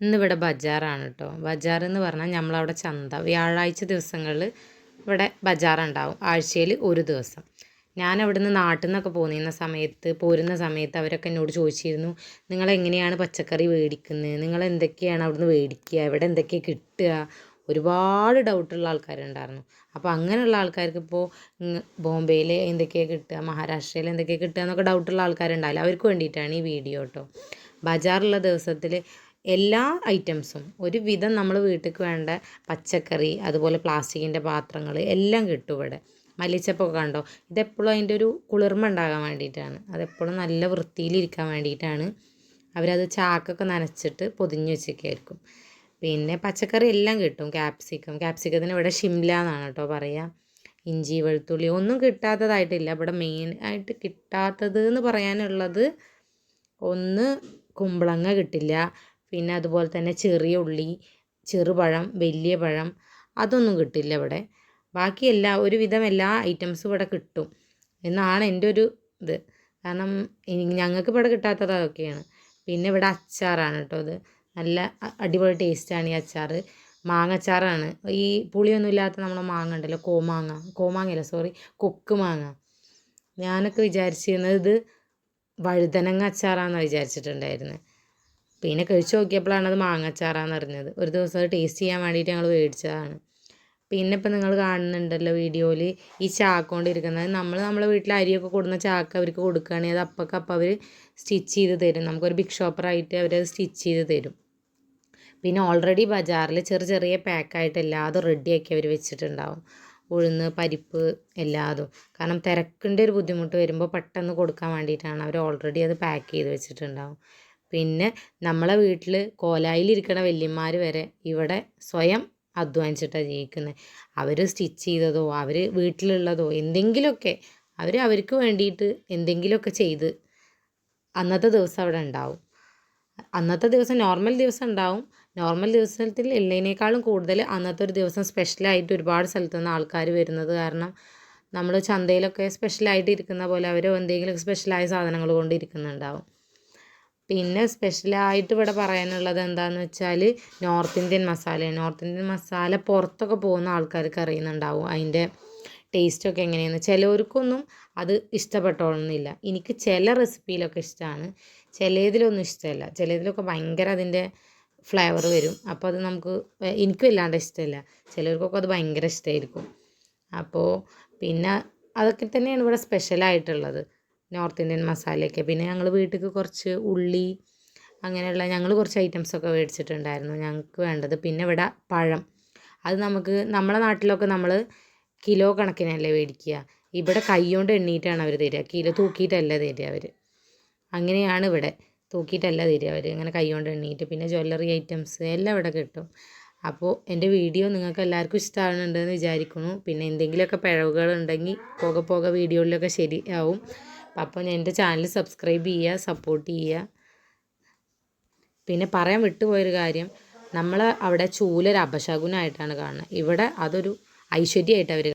ഇന്നിവിടെ ബജാറാണ് കേട്ടോ ബജാർ എന്ന് പറഞ്ഞാൽ നമ്മളവിടെ ചന്ത. വ്യാഴാഴ്ച ദിവസങ്ങളിൽ ഇവിടെ ബജാറുണ്ടാവും. ആഴ്ചയിൽ ഒരു ദിവസം. ഞാൻ അവിടുന്ന് നാട്ടിൽ നിന്നൊക്കെ പോന്നിരുന്ന സമയത്ത് പോരുന്ന സമയത്ത് അവരൊക്കെ എന്നോട് ചോദിച്ചിരുന്നു നിങ്ങൾ എങ്ങനെയാണ് പച്ചക്കറി മേടിക്കുന്നത് നിങ്ങൾ എന്തൊക്കെയാണ് അവിടുന്ന് മേടിക്കുക ഇവിടെ എന്തൊക്കെയാണ് കിട്ടുക? ഒരുപാട് ഡൗട്ടുള്ള ആൾക്കാരുണ്ടായിരുന്നു. അപ്പോൾ അങ്ങനെയുള്ള ആൾക്കാർക്ക് ഇപ്പോൾ ബോംബെയിൽ എന്തൊക്കെയാണ് കിട്ടുക? മഹാരാഷ്ട്രയിൽ എന്തൊക്കെയാണ് കിട്ടുക എന്നൊക്കെ ഡൗട്ടുള്ള ആൾക്കാരുണ്ടാവില്ല. അവർക്ക് വേണ്ടിയിട്ടാണ് ഈ വീഡിയോ കേട്ടോ ബജാറുള്ള ദിവസത്തിൽ എല്ലാ ഐറ്റംസും. ഒരുവിധം നമ്മൾ വീട്ടിലേക്ക് വേണ്ട പച്ചക്കറി അതുപോലെ പ്ലാസ്റ്റിക്കിന്റെ പാത്രങ്ങൾ എല്ലാം കിട്ടും ഇവിടെ. മല്ലിച്ചപ്പൊക്കെ കണ്ടോ? ഇതെപ്പോഴും അതിന്റെ ഒരു കുളിർമ ഉണ്ടാകാൻ വേണ്ടിയിട്ടാണ്. അതെപ്പോഴും നല്ല വൃത്തിയിലിരിക്കാൻ വേണ്ടിയിട്ടാണ് അവരത് ചാക്കൊക്കെ നനച്ചിട്ട് പൊതിഞ്ഞ് വെച്ചൊക്കെയായിരിക്കും പിന്നെ പച്ചക്കറി എല്ലാം കിട്ടും. ക്യാപ്സിക്കം. ക്യാപ്സിക്കത്തിന് ഇവിടെ ഷിംല എന്നാണ് കേട്ടോ പറയുക ഇഞ്ചി വെളുത്തുള്ളി ഒന്നും കിട്ടാത്തതായിട്ടില്ല. ഇവിടെ മെയിൻ ആയിട്ട് കിട്ടാത്തത് എന്ന് പറയാനുള്ളത് ഒന്ന് കുമ്പളങ്ങ കിട്ടില്ല. പിന്നെ അതുപോലെ തന്നെ ചെറിയ ഉള്ളി ചെറുപഴം വലിയ പഴം അതൊന്നും കിട്ടില്ല ഇവിടെ. ബാക്കി എല്ലാ ഒരുവിധം എല്ലാ ഐറ്റംസും ഇവിടെ കിട്ടും. എന്നാണ് എന്റെ ഒരു ഇത്. കാരണം ഞങ്ങൾക്ക് ഇവിടെ കിട്ടാത്തത് അതൊക്കെയാണ്. പിന്നെ ഇവിടെ അച്ചാറാണ് കേട്ടോ ഇത്. നല്ല അടിപൊളി ടേസ്റ്റാണ് ഈ അച്ചാർ മാങ്ങച്ചാറാണ്. ഈ പുളിയൊന്നും ഇല്ലാത്ത നമ്മളെ മാങ്ങ ഉണ്ടല്ലോ കോമാങ്ങ. കോമാങ്ങയല്ല സോറി കൊക്ക് മാങ്ങ. ഞാനൊക്കെ വിചാരിച്ചിരുന്നത് ഇത് വഴുതനങ്ങ അച്ചാറാണെന്നാണ് വിചാരിച്ചിട്ടുണ്ടായിരുന്നത് പിന്നെ കഴിച്ച് നോക്കിയപ്പോഴാണ് അത് മാങ്ങച്ചാറാന്ന് അറിഞ്ഞത്. ഒരു ദിവസം അത് ടേസ്റ്റ് ചെയ്യാൻ വേണ്ടിയിട്ട് ഞങ്ങൾ മേടിച്ചതാണ്. പിന്നെ ഇപ്പം നിങ്ങൾ കാണുന്നുണ്ടല്ലോ വീഡിയോയിൽ ഈ ചാക്ക് കൊണ്ടിരിക്കുന്നത് നമ്മൾ നമ്മളെ വീട്ടിൽ അരിയൊക്കെ കൊടുക്കുന്ന ചാക്ക് അവർക്ക് കൊടുക്കുകയാണെങ്കിൽ അത് അപ്പക്കപ്പം അവർ സ്റ്റിച്ച് ചെയ്ത് തരും. നമുക്കൊരു ബിഗ് ഷോപ്പറായിട്ട് അവരത് സ്റ്റിച്ച് ചെയ്ത് തരും. പിന്നെ ഓൾറെഡി ബജാറിൽ ചെറിയ ചെറിയ പാക്കായിട്ട് എല്ലാതും റെഡിയാക്കി അവർ വെച്ചിട്ടുണ്ടാവും. ഉഴുന്ന് പരിപ്പ് എല്ലാതും. കാരണം തിരക്കിന്റെ ഒരു ബുദ്ധിമുട്ട് വരുമ്പോൾ പെട്ടെന്ന് കൊടുക്കാൻ വേണ്ടിയിട്ടാണ് അവർ ഓൾറെഡി അത് പാക്ക് ചെയ്ത് വെച്ചിട്ടുണ്ടാവും. പിന്നെ നമ്മളെ വീട്ടിൽ കോലായിലിരിക്കണ വല്യന്മാർ വരെ ഇവിടെ സ്വയം അധ്വാനിച്ചിട്ടാണ് ജീവിക്കുന്നത് അവർ സ്റ്റിച്ച് ചെയ്തതോ അവർ വീട്ടിലുള്ളതോ എന്തെങ്കിലുമൊക്കെ അവർ അവർക്ക് വേണ്ടിയിട്ട് എന്തെങ്കിലുമൊക്കെ ചെയ്ത് അന്നത്തെ ദിവസം അവിടെ ഉണ്ടാവും. അന്നത്തെ ദിവസം നോർമൽ ദിവസം ഉണ്ടാവും. നോർമൽ ദിവസത്തിൽ ഉള്ളതിനേക്കാളും കൂടുതൽ അന്നത്തെ ഒരു ദിവസം സ്പെഷ്യലായിട്ട് ഒരുപാട് സ്ഥലത്തു നിന്ന് ആൾക്കാർ വരുന്നത് കാരണം നമ്മൾ ചന്തയിലൊക്കെ സ്പെഷ്യലായിട്ട് ഇരിക്കുന്ന പോലെ അവർ എന്തെങ്കിലും സ്പെഷ്യലായ സാധനങ്ങൾ കൊണ്ട് ഇരിക്കുന്നുണ്ടാവും. പിന്നെ സ്പെഷ്യലായിട്ട് ഇവിടെ പറയാനുള്ളത് എന്താണെന്ന് വെച്ചാൽ നോർത്ത് ഇന്ത്യൻ മസാലയാണ് നോർത്ത് ഇന്ത്യൻ മസാല പുറത്തൊക്കെ പോകുന്ന ആൾക്കാർക്ക് അറിയുന്നുണ്ടാവും അതിന്റെ ടേസ്റ്റൊക്കെ എങ്ങനെയാണ് ചിലവർക്കൊന്നും അത് ഇഷ്ടപ്പെട്ടോളുന്നില്ല എനിക്ക് ചില റെസിപ്പിയിലൊക്കെ ഇഷ്ടമാണ് ചിലതിലൊന്നും ഇഷ്ടമല്ല. ചിലതിലൊക്കെ ഭയങ്കര അതിന്റെ ഫ്ലേവർ വരും. അപ്പോൾ അത് നമുക്ക് എനിക്കും ഇല്ലാണ്ട് ഇഷ്ടമല്ല. ചിലർക്കൊക്കെ അത് ഭയങ്കര ഇഷ്ടമായിരിക്കും അപ്പോൾ പിന്നെ അതൊക്കെ തന്നെയാണ് ഇവിടെ സ്പെഷ്യലായിട്ടുള്ളത് നോർത്ത് ഇന്ത്യൻ മസാലയൊക്കെ പിന്നെ ഞങ്ങൾ വീട്ടിലേക്ക് കുറച്ച് ഉള്ളി അങ്ങനെയുള്ള ഞങ്ങൾ കുറച്ച് ഐറ്റംസൊക്കെ മേടിച്ചിട്ടുണ്ടായിരുന്നു ഞങ്ങൾക്ക് വേണ്ടത്. പിന്നെ ഇവിടെ പഴം. അത് നമുക്ക് നമ്മളെ നാട്ടിലൊക്കെ നമ്മൾ കിലോ കണക്കിനല്ലേ മേടിക്കുക. ഇവിടെ കൈകൊണ്ട് എണ്ണീട്ടാണ് അവർ തരിക. കിലോ തൂക്കിയിട്ടല്ല തരിക അവർ അങ്ങനെയാണ് ഇവിടെ. തൂക്കിയിട്ടല്ല തരിക അവർ ഇങ്ങനെ കൈകൊണ്ട് എണ്ണീട്ട്. പിന്നെ ജ്വല്ലറി ഐറ്റംസ് എല്ലാം ഇവിടെ കിട്ടും. അപ്പോൾ എന്റെ വീഡിയോ നിങ്ങൾക്ക് എല്ലാവർക്കും ഇഷ്ടമാകുന്നുണ്ടെന്ന് വിചാരിക്കുന്നു. പിന്നെ എന്തെങ്കിലുമൊക്കെ പിഴവുകൾ ഉണ്ടെങ്കിൽ പോകെ പോകെ വീഡിയോയിലൊക്കെ ശരിയാവും. അപ്പോൾ എന്റെ ചാനൽ സബ്സ്ക്രൈബ് ചെയ്യുക സപ്പോർട്ട് ചെയ്യുക പിന്നെ പറയാൻ വിട്ടുപോയൊരു കാര്യം നമ്മൾ അവിടെ ചൂലൊരു അപശകുനായിട്ടാണ് കാണുന്നത് ഇവിടെ അതൊരു ഐശ്വര്യമായിട്ട് അവർ